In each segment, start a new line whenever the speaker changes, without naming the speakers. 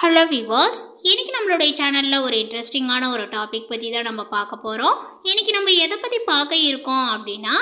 Hello விவாஸ் இன்னைக்கு நம்மளுடைய சேனலில் ஒரு இன்ட்ரெஸ்டிங்கான ஒரு டாபிக் பற்றி தான் நம்ம பார்க்க போகிறோம் இன்னைக்கு நம்ம எதை பற்றி பார்க்க இருக்கோம் அப்படின்னா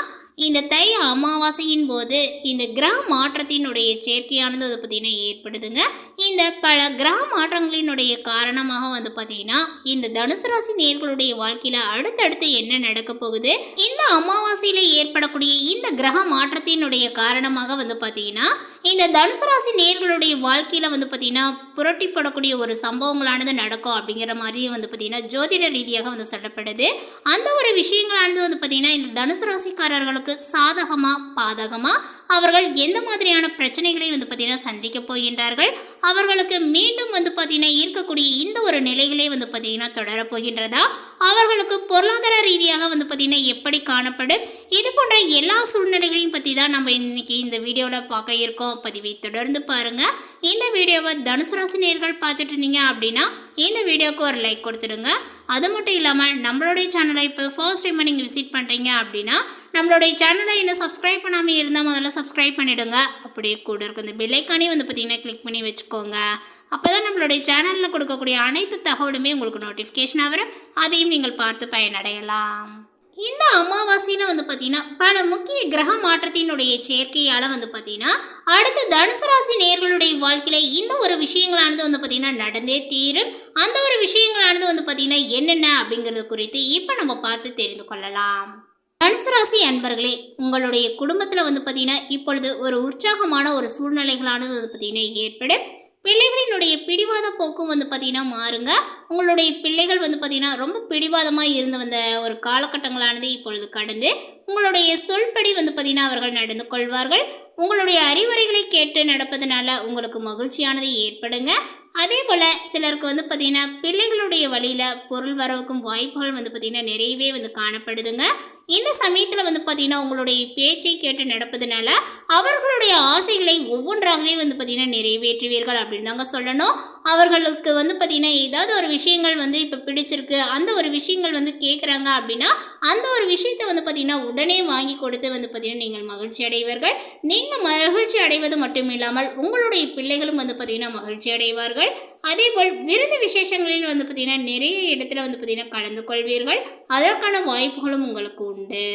இந்த தை அமாவாசையின் போது இந்த கிராம் மாற்றத்தினுடைய சேர்க்கையானது அது பார்த்தீங்கன்னா ஏற்படுதுங்க. இந்த பல கிரக மாற்றங்களினுடைய காரணமாக வந்து பார்த்தீங்கன்னா இந்த தனுசு ராசி நேர்களுடைய வாழ்க்கையில் அடுத்தடுத்து என்ன நடக்க போகுது? இந்த அமாவாசையில் ஏற்படக்கூடிய இந்த கிரக மாற்றத்தினுடைய காரணமாக வந்து பார்த்தீங்கன்னா இந்த தனுசு ராசி நேர்களுடைய வாழ்க்கையில் வந்து பார்த்தீங்கன்னா புரட்டிப்படக்கூடிய ஒரு சம்பவங்களானது நடக்கும் அப்படிங்கிற மாதிரி வந்து பார்த்தீங்கன்னா ஜோதிட ரீதியாக வந்து சொல்லப்படுது. அந்த ஒரு விஷயங்களானது வந்து பார்த்தீங்கன்னா இந்த தனுசு ராசிக்காரர்களுக்கு சாதகமா பாதகமா அவர்கள் எந்த மாதிரியான பிரச்சனைகளை வந்து பார்த்தீங்கன்னா சந்திக்க போகின்றார்கள் அவர்களுக்கு மீண்டும் வந்து பார்த்தீங்கன்னா இருக்கக்கூடிய இந்த ஒரு நிலைகளே வந்து பார்த்தீங்கன்னா தொடரப்போகின்றதா அவர்களுக்கு பொருளாதார ரீதியாக வந்து பார்த்தீங்கன்னா எப்படி காணப்படும் இது போன்ற எல்லா சூழ்நிலைகளையும் பற்றி தான் நம்ம இன்னைக்கு இந்த வீடியோவில் பார்க்க இருக்கோம். பதிவை தொடர்ந்து பாருங்கள் இந்த வீடியோவை தனுசு ராசி நேர்கள் பார்த்துட்டு இருந்தீங்க அப்படின்னா இந்த வீடியோவுக்கு ஒரு லைக் கொடுத்துடுங்க. அது மட்டும் இல்லாமல் நம்மளுடைய சேனலை இப்போ ஃபர்ஸ்ட் டைம் நீங்கள் விசிட் பண்ணுறீங்க அப்படின்னா நம்மளுடைய சேனலை இன்னும் சப்ஸ்கிரைப் பண்ணாமல் இருந்தால் முதல்ல சப்ஸ்கிரைப் பண்ணிவிடுங்க அப்படியே கூட இருக்கும் இந்த பெல்லைக்கானே வந்து பார்த்தீங்கன்னா கிளிக் பண்ணி வச்சுக்கோங்க. அப்போ தான் நம்மளுடைய சேனலில் கொடுக்கக்கூடிய அனைத்து தகவலுமே உங்களுக்கு நோட்டிஃபிகேஷனாக வரும். அதையும் நீங்கள் பார்த்து பயனடையலாம். இந்த அமாவாசையில் வந்து பார்த்தீங்கன்னா பல முக்கிய கிரக மாற்றத்தினுடைய சேர்க்கையால் வந்து பார்த்தீங்கன்னா அடுத்த தனுசு ராசி நேர்களுடைய வாழ்க்கையில் இந்த ஒரு விஷயங்களானது வந்து பார்த்திங்கன்னா நடந்தே தீரும். அந்த ஒரு விஷயங்களானது வந்து பார்த்தீங்கன்னா என்னென்ன அப்படிங்கிறது குறித்து இப்போ நம்ம பார்த்து தெரிந்து கொள்ளலாம். தனுசு அன்பர்களே உங்களுடைய குடும்பத்தில் வந்து பார்த்தீங்கன்னா இப்பொழுது ஒரு உற்சாகமான ஒரு சூழ்நிலைகளானது வந்து பார்த்தீங்கன்னா ஏற்படும் பிள்ளைகளினுடைய பிடிவாத போக்கும் வந்து பார்த்தீங்கன்னா மாறுங்க. உங்களுடைய பிள்ளைகள் வந்து பார்த்தீங்கன்னா ரொம்ப பிடிவாதமாக இருந்து வந்த ஒரு காலகட்டங்களானது இப்பொழுது கடந்து உங்களுடைய சொல்படி வந்து பார்த்தீங்கன்னா அவர்கள் நடந்து கொள்வார்கள். உங்களுடைய அறிவுரைகளை கேட்டு நடப்பதனால உங்களுக்கு மகிழ்ச்சியானது ஏற்படுங்க. அதே போல் சிலருக்கு வந்து பார்த்தீங்கன்னா பிள்ளைகளுடைய வழியில் பொருள் வரவுக்கும் வாய்ப்புகள் வந்து பார்த்தீங்கன்னா நிறையவே வந்து காணப்படுதுங்க. இந்த சமயத்தில் வந்து பார்த்தீங்கன்னா உங்களுடைய பேச்சை கேட்டு நடப்பதுனால அவர்களுடைய ஆசைகளை ஒவ்வொன்றாகவே வந்து பார்த்தீங்கன்னா நிறைவேற்றுவீர்கள் அப்படின்னு தாங்க சொல்லணும். அவர்களுக்கு வந்து பார்த்தீங்கன்னா ஏதாவது ஒரு விஷயங்கள் வந்து இப்போ பிடிச்சிருக்கு. அந்த ஒரு விஷயங்கள் வந்து கேட்குறாங்க அப்படின்னா அந்த ஒரு விஷயத்தை வந்து பார்த்தீங்கன்னா உடனே வாங்கி கொடுத்து வந்து பார்த்தீங்கன்னா நீங்கள் மகிழ்ச்சி அடைவீர்கள். நீங்கள் மகிழ்ச்சி அடைவது மட்டும் இல்லாமல் உங்களுடைய பிள்ளைகளும் வந்து பார்த்தீங்கன்னா மகிழ்ச்சி அடைவார்கள். அதேபோல் விருந்து விசேஷங்களில் வந்து பார்த்தீங்கன்னா நிறைய இடத்துல வந்து பார்த்தீங்கன்னா கலந்து கொள்வீர்கள். அதற்கான வாய்ப்புகளும் உங்களுக்கு உண்டு.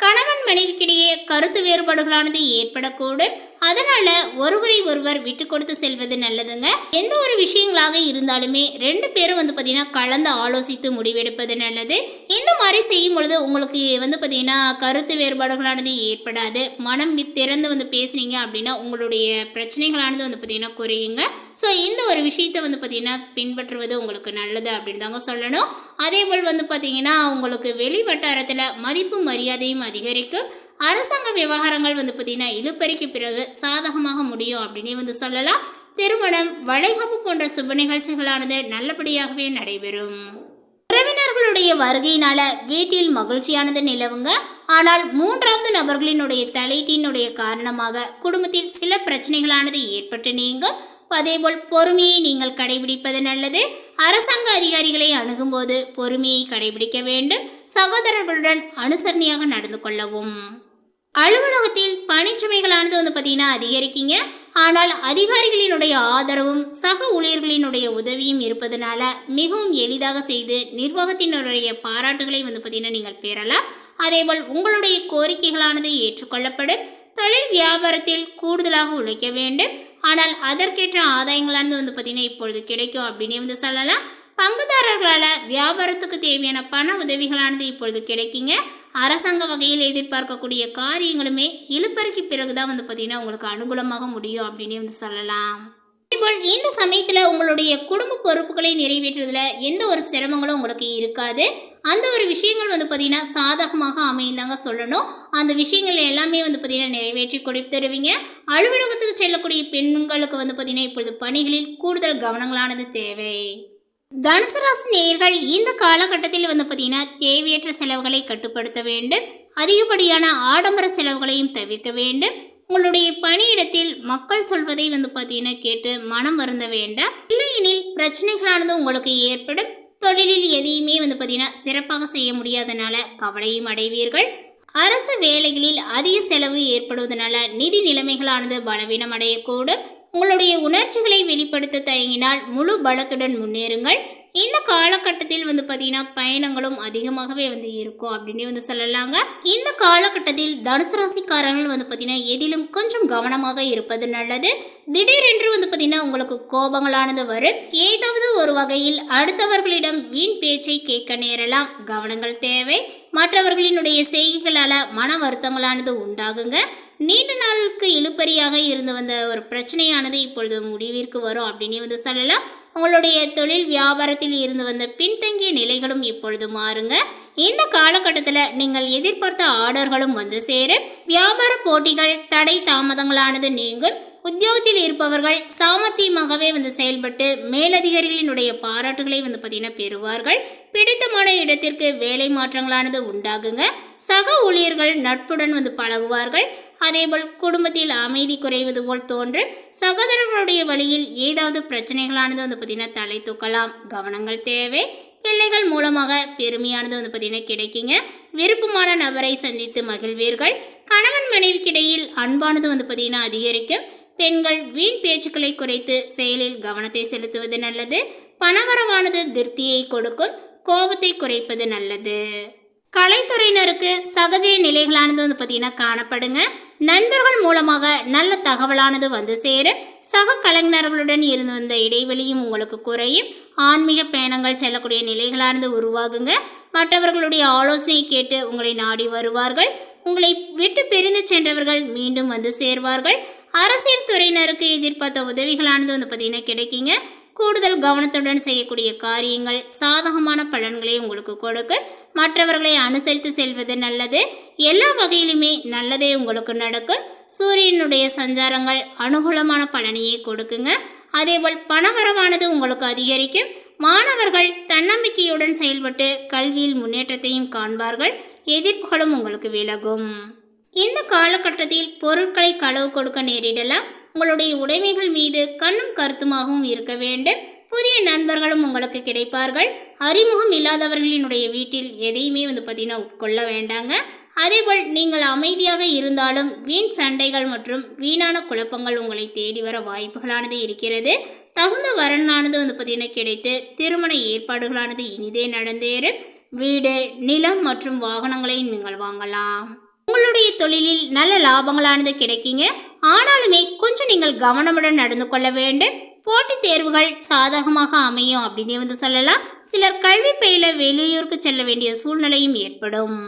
கணவன் மனைவிக்கிடையே கருத்து வேறுபாடுகளானது ஏற்படக்கூடும். அதனால ஒருவரை ஒருவர் விட்டு கொடுத்து செல்வது நல்லதுங்க. எந்த ஒரு விஷயங்களாக இருந்தாலுமே ரெண்டு பேரும் வந்து பார்த்தீங்கன்னா கலந்து ஆலோசித்து முடிவெடுப்பது நல்லது. இந்த மாதிரி செய்யும் பொழுது உங்களுக்கு வந்து பார்த்தீங்கன்னா கருத்து வேறுபாடுகளானது ஏற்படாது. மனம் திறந்து வந்து பேசுனீங்க அப்படின்னா உங்களுடைய பிரச்சனைகளானது வந்து பார்த்தீங்கன்னா குறையுங்க. ஸோ இந்த ஒரு விஷயத்தை வந்து பார்த்தீங்கன்னா பின்பற்றுவது உங்களுக்கு நல்லது அப்படின்னு தாங்க சொல்லணும். அதே போல் வந்து பார்த்தீங்கன்னா உங்களுக்கு வெளி வட்டாரத்தில் மதிப்பு மரியாதையும் அதிகரிக்கும். அரசாங்க விவகாரங்கள் வந்து பார்த்தீங்கன்னா இழுப்பறிக்கு பிறகு சாதகமாக முடியும் அப்படின்னே வந்து சொல்லலாம். திருமணம் வளைகாப்பு போன்ற சுப நிகழ்ச்சிகளானது நல்லபடியாகவே நடைபெறும். உறவினர்களுடைய வருகையினால வீட்டில் மகிழ்ச்சியானது நிலவுங்க. ஆனால் மூன்றாவது நபர்களினுடைய தலையீட்டினுடைய காரணமாக குடும்பத்தில் சில பிரச்சனைகளானது ஏற்பட்டு நீங்கும் அதேபோல் பொறுமையை நீங்கள் கடைபிடிப்பது நல்லது. அரசாங்க அதிகாரிகளை அணுகும்போது பொறுமையை கடைபிடிக்க வேண்டும். சகோதரர்களுடன் அனுசரணையாக நடந்து கொள்ளவும். அலுவலகத்தில் பணிச்சுமைகளானது வந்து பார்த்தீங்கன்னா அதிகரிக்கீங்க. ஆனால் அதிகாரிகளினுடைய ஆதரவும் சக ஊழியர்களினுடைய உதவியும் இருப்பதனால மிகவும் எளிதாக செய்து நிர்வாகத்தினுடைய பாராட்டுகளை வந்து பார்த்தீங்கன்னா நீங்கள் பெறலாம். அதேபோல் உங்களுடைய கோரிக்கைகளானது ஏற்றுக்கொள்ளப்படும். தொழில் வியாபாரத்தில் கூடுதலாக உழைக்க வேண்டும். ஆனால் அதற்கேற்ற ஆதாயங்களானது வந்து பார்த்தீங்கன்னா இப்பொழுது கிடைக்கும் அப்படின்னே வந்து சொல்லலாம். பங்குதாரர்களால் வியாபாரத்துக்கு தேவையான பண உதவிகளானது இப்பொழுது கிடைக்குங்க. அரசாங்க வகையில் எதிர்பார்க்கக்கூடிய காரியங்களுமே இழுப்பறிக்கு பிறகுதான் வந்து பார்த்தீங்கன்னா உங்களுக்கு அனுகூலமாக முடியும் அப்படின்னே வந்து சொல்லலாம். இதேபோல் இந்த சமயத்தில் உங்களுடைய குடும்ப பொறுப்புகளை நிறைவேற்றுறதுல எந்த ஒரு சிரமங்களும் உங்களுக்கு இருக்காது. அந்த ஒரு விஷயங்கள் வந்து பார்த்தீங்கன்னா சாதகமாக அமைந்தாங்க சொல்லணும். அந்த விஷயங்கள் எல்லாமே வந்து பார்த்தீங்கன்னா நிறைவேற்றி கொடுத்துருவீங்க அலுவலகத்துக்கு செல்லக்கூடிய பெண்களுக்கு வந்து பார்த்தீங்கன்னா இப்பொழுது பணிகளில் கூடுதல் கவனங்களானது தேவை. தனுசு ராசி நேயர்கள் இந்த காலகட்டத்தில் வந்து பார்த்தீங்கன்னா தேவையற்ற செலவுகளை கட்டுப்படுத்த வேண்டும். அதிகப்படியான ஆடம்பர செலவுகளையும் தவிர்க்க வேண்டும். உங்களுடைய பணியிடத்தில் மக்கள் சொல்வதை வந்து பார்த்தீங்கன்னா கேட்டு மனம் வருந்த வேண்டாம். இல்லையெனில் பிரச்சனைகளானது உங்களுக்கு ஏற்படும். தொழிலில் எதையுமே வந்து பார்த்தீங்கன்னா சிறப்பாக செய்ய முடியாதனால கவலையும் அடைவீர்கள். அரசு வேலைகளில் அதிக செலவு ஏற்படுவதனால நிதி நிலைமைகளானது பலவீனம் அடையக்கூடும் உங்களுடைய உணர்ச்சிகளை வெளிப்படுத்த தயங்கினால் முழு பலத்துடன் முன்னேறுங்கள். இந்த காலகட்டத்தில் வந்து பார்த்தீங்கன்னா பயணங்களும் அதிகமாகவே வந்து இருக்கும் அப்படின்னு வந்து சொல்லலாங்க. இந்த காலகட்டத்தில் தனுசு ராசிக்காரர்கள் வந்து பார்த்தீங்கன்னா எதிலும் கொஞ்சம் கவனமாக இருப்பது நல்லது. திடீரென்று வந்து பார்த்தீங்கன்னா உங்களுக்கு கோபங்களானது வரும். ஏதாவது ஒரு வகையில் அடுத்தவர்களிடம் வீண் பேச்சை கேட்க நேரலாம். கவனங்கள் தேவை. மற்றவர்களினுடைய செய்கைகளால் மன வருத்தங்களானது உண்டாகுங்க. நீண்ட நாளுக்கு இழுப்பறியாக இருந்து வந்த ஒரு பிரச்சனையானது இப்பொழுது முடிவிற்கு வரும் அப்படின்னு வந்து சொல்லலாம். உங்களுடைய தொழில் வியாபாரத்தில் இருந்து வந்த பின்தங்கிய நிலைகளும் இப்பொழுது மாறுங்க. இந்த காலகட்டத்தில் நீங்கள் எதிர்பார்த்த ஆர்டர்களும் வந்து சேரும். வியாபார போட்டிகள் தடை தாமதங்களானது நீங்கும். உத்தியோகத்தில் இருப்பவர்கள் சாமர்த்தியமாகவே வந்து செயல்பட்டு மேலதிகாரிகளினுடைய பாராட்டுகளை வந்து பார்த்தீங்கன்னா பெறுவார்கள். பிடித்தமான இடத்திற்கு வேலை மாற்றங்களானது உண்டாகுங்க. சக ஊழியர்கள் நட்புடன் வந்து பழகுவார்கள். அதேபோல் குடும்பத்தில் அமைதி குறைவது போல் தோன்றும் சகோதரர்களுடைய வழியில் ஏதாவது பிரச்சனைகளானது வந்து பார்த்தீங்கன்னா தலை தூக்கலாம் கவனங்கள் தேவை. பிள்ளைகள் மூலமாக பெருமையானது வந்து பார்த்தீங்கன்னா கிடைக்குங்க. விருப்பமான நபரை சந்தித்து மகிழ்வீர்கள். கணவன் மனைவிக்கிடையில் அன்பானது வந்து பார்த்தீங்கன்னா அதிகரிக்கும். பெண்கள் வீண் பேச்சுக்களை குறைத்து செயலில் கவனத்தை செலுத்துவது நல்லது. பணவரவானது திருப்தியை கொடுக்கும். கோபத்தை குறைப்பது நல்லது. கலைத்துறையினருக்கு சகஜ நிலைகளானது வந்து பார்த்தீங்கன்னா காணப்படுங்க. நண்பர்கள் மூலமாக நல்ல தகவலானது வந்து சேரும். சக கலைஞர்களுடன் இருந்து வந்த இடைவெளியும் உங்களுக்கு குறையும். ஆன்மீக பயணங்கள் செல்லக்கூடிய நிலைகளானது உருவாகுங்க. மற்றவர்களுடைய ஆலோசனையை கேட்டு உங்களை நாடி வருவார்கள். உங்களை விட்டு பிரிந்து சென்றவர்கள் மீண்டும் வந்து சேர்வார்கள். அரசியல் துறையினருக்கு எதிர்பார்த்த உதவிகளானது வந்து பார்த்தீங்கன்னா கிடைக்குங்க. கூடுதல் கவனத்துடன் செய்யக்கூடிய காரியங்கள் சாதகமான பலன்களை உங்களுக்கு கொடுக்கும். மற்றவர்களை அனுசரித்து செல்வது நல்லது. எல்லா வகையிலுமே நல்லதே உங்களுக்கு நடக்கும். சூரியனுடைய சஞ்சாரங்கள் அனுகூலமான பலனையே கொடுக்குங்க. அதேபோல் பணவரவானது உங்களுக்கு அதிகரிக்கும். மாணவர்கள் தன்னம்பிக்கையுடன் செயல்பட்டு கல்வியில் முன்னேற்றத்தையும் காண்பார்கள். எதிர்ப்புகளும் உங்களுக்கு விலகும். இந்த காலகட்டத்தில் பொருட்களை களவு கொடுக்க நேரிடலாம். உங்களுடைய உடைமைகள் மீது கண்ணும் கருத்துமாகவும் இருக்க வேண்டும். புதிய நண்பர்களும் உங்களுக்கு கிடைப்பார்கள். அறிமுகம் இல்லாதவர்களினுடைய வீட்டில் எதையுமே வந்து பார்த்தீங்கன்னா உட்கொள்ள வேண்டாங்க. அதேபோல் நீங்கள் அமைதியாக இருந்தாலும் வீண் சண்டைகள் மற்றும் வீணான குழப்பங்கள் உங்களை தேடி வர வாய்ப்புகளானது இருக்கிறது. தகுந்த வரனானது வந்து பார்த்தீங்கன்னா கிடைத்து திருமண ஏற்பாடுகளானது இனிதே நடந்தேறும். வீடு நிலம் மற்றும் வாகனங்களை நீங்கள் வாங்கலாம். உங்களுடைய தொழிலில் நல்ல லாபங்களானது கிடைக்குங்க. ஆனாலுமே கொஞ்சம் நீங்கள் கவனமுடன் நடந்து கொள்ள வேண்டும். போட்டித் தேர்வுகள் சாதகமாக அமையும் அப்படின்னு வந்து சொல்லலாம். சிலர் கல்வி பயில வெளியூருக்கு செல்ல வேண்டிய சூழ்நிலையும் ஏற்படும்.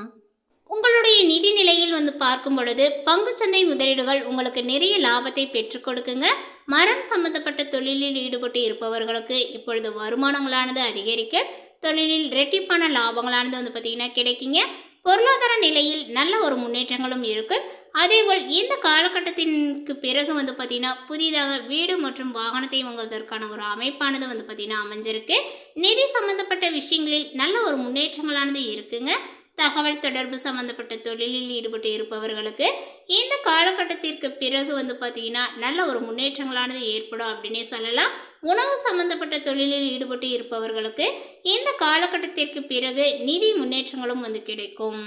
உங்களுடைய நிதி நிலையில் வந்து பார்க்கும் பொழுது பங்குச்சந்தை முதலீடுகள் உங்களுக்கு நிறைய லாபத்தை பெற்றுக் கொடுக்குங்க. மரம் சம்பந்தப்பட்ட தொழிலில் ஈடுபட்டு இருப்பவர்களுக்கு இப்பொழுது வருமானங்களானது அதிகரிக்க தொழிலில் ரெட்டிப்பான லாபங்களானது வந்து பார்த்திங்கன்னா கிடைக்குங்க. பொருளாதார நிலையில் நல்ல ஒரு முன்னேற்றங்களும் இருக்குது அதேபோல் இந்த காலகட்டத்திற்கு பிறகு வந்து பார்த்திங்கன்னா புதிதாக வீடு மற்றும் வாகனத்தை வாங்குவதற்கான ஒரு அமைப்பானது வந்து பார்த்திங்கன்னா அமைஞ்சிருக்கு. நிதி சம்பந்தப்பட்ட விஷயங்களில் நல்ல ஒரு முன்னேற்றங்களானது இருக்குங்க. தகவல் தொடர்பு சம்பந்தப்பட்ட தொழிலில் ஈடுபட்டு இருப்பவர்களுக்கு இந்த காலகட்டத்திற்கு பிறகு வந்து பார்த்திங்கன்னா நல்ல ஒரு முன்னேற்றங்களானது ஏற்படும் அப்படின்னே சொல்லலாம். உணவு சம்பந்தப்பட்ட தொழிலில் ஈடுபட்டு இருப்பவர்களுக்கு இந்த காலகட்டத்திற்கு பிறகு நிதி முன்னேற்றங்களும் வந்து கிடைக்கும்.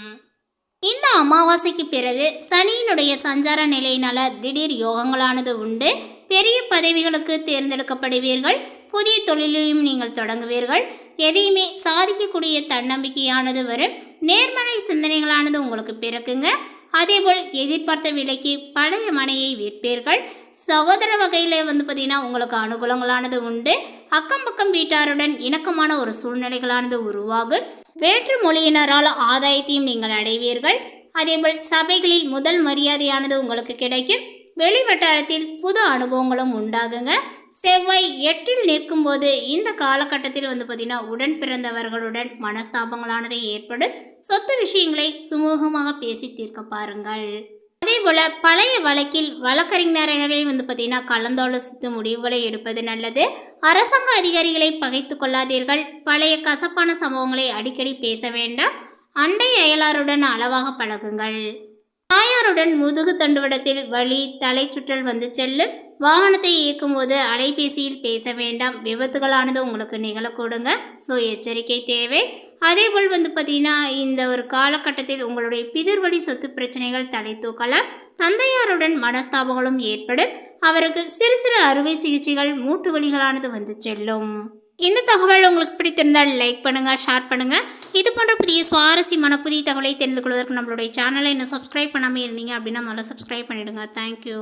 இந்த அமாவாசைக்கு பிறகு சனியினுடைய சஞ்சார நிலையினால திடீர் யோகங்களானது உண்டு. பெரிய பதவிகளுக்கு தேர்ந்தெடுக்கப்படுவீர்கள். புதிய தொழிலையும் நீங்கள் தொடங்குவீர்கள். எதையுமே சாதிக்கக்கூடிய தன்னம்பிக்கையானது வரும். நேர்மறை சிந்தனைகளானது உங்களுக்கு பிறக்குங்க. அதேபோல் எதிர்பார்த்த விலைக்கு பழைய மனையை விற்பீர்கள். சகோதர வகையில் வந்து பார்த்திங்கன்னா உங்களுக்கு அனுகூலங்களானது உண்டு. அக்கம் பக்கம் வீட்டாருடன் இணக்கமான ஒரு சூழ்நிலைகளானது உருவாகும். வேற்று மொழியினரால் ஆதாயத்தையும் நீங்கள் அடைவீர்கள். அதேபோல் சபைகளில் முதல் மரியாதையானது உங்களுக்கு கிடைக்கும். வெளி வட்டாரத்தில் புது அனுபவங்களும் உண்டாகுங்க. செவ்வாய் எட்டில் நிற்கும்போது இந்த காலகட்டத்தில் வந்து பார்த்திங்கன்னா உடன் பிறந்தவர்களுடன் மனஸ்தாபங்களானது ஏற்படும். சொத்து விஷயங்களை சுமூகமாக பேசி தீர்க்க பாருங்கள். அதே போல் பழைய வழக்கில் வழக்கறிஞர்களை வந்து பார்த்திங்கன்னா கலந்தாலோசித்து முடிவுகளை எடுப்பது நல்லது. அரசாங்க அதிகாரிகளை பகைத்து கொள்ளாதீர்கள். பழைய கசப்பான சம்பவங்களை அடிக்கடி பேச வேண்டாம். அண்டை அயலாருடன் அளவாக பழகுங்கள். தாயாருடன் முதுகு தண்டுவடத்தில் வலி தலை சுற்றல் வந்து செல்லும். வாகனத்தை இயக்கும்போது அலைபேசியில் பேச வேண்டாம். விபத்துகளானது உங்களுக்கு நிகழக்கூடுங்க. ஸோ எச்சரிக்கை தேவை. அதே போல் வந்து பார்த்தீங்கன்னா இந்த ஒரு காலகட்டத்தில் உங்களுடைய பிதிர்வழி சொத்து பிரச்சனைகள் தலை தூக்கலாம். தந்தையாருடன் மனஸ்தாபங்களும் ஏற்படும். அவருக்கு சிறு சிறு அறுவை சிகிச்சைகள் மூட்டு வலிகளானது வந்து செல்லும். இந்த தகவல் உங்களுக்கு பிடித்திருந்தால் லைக் பண்ணுங்கள் ஷேர் பண்ணுங்கள் இது போன்ற புதிய சுவாரஸ்யமான புதிய தகவலை தெரிந்து கொள்வதற்கு நம்மளுடைய சேனலை இன்னும் சப்ஸ்கிரைப் பண்ணாமல் இருந்தீங்க அப்படின்னா முதல்ல சப்ஸ்கிரைப் பண்ணிவிடுங்க தேங்க்யூ